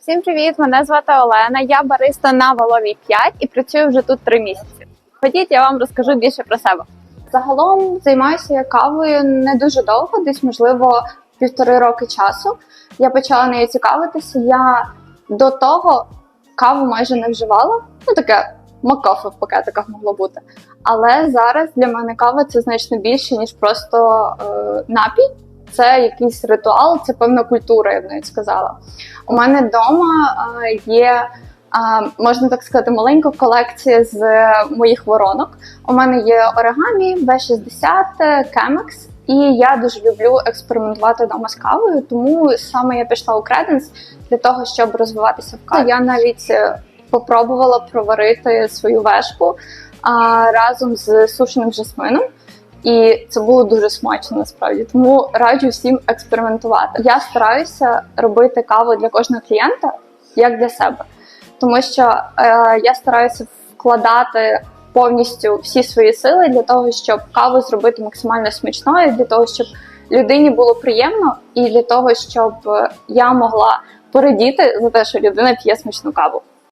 Всім привіт! Мене звати Олена. Я бариста на Валовій 5 і працюю вже тут три місяці. Ходіть, я вам розкажу більше про себе. Загалом займаюся я кавою не дуже довго, десь можливо півтори роки часу. Я почала нею цікавитися. Я до того каву майже не вживала. Ну таке макафе в пакетиках могло бути. Але зараз для мене кава це значно більше, ніж просто е, напій. Це якийсь ритуал, це певна культура, я б навіть сказала. У мене вдома е, є, е, можна так сказати, маленька колекція з е, моїх воронок. У мене є оригамі, V60, Chemex, і я дуже люблю експериментувати вдома з кавою, тому саме я пішла у Credence для того, щоб розвиватися в каві. Я навіть е, попробувала проварити свою вешку а, разом з сушеним жасмином. І це було дуже смачно насправді. Тому раджу всім експериментувати. Я стараюся робити каву для кожного клієнта як для себе, тому що е, я стараюся вкладати повністю всі свої сили для того, щоб каву зробити максимально смачною, для того, щоб людині було приємно, і для того, щоб я могла порадіти за те, що людина п'є смачну каву.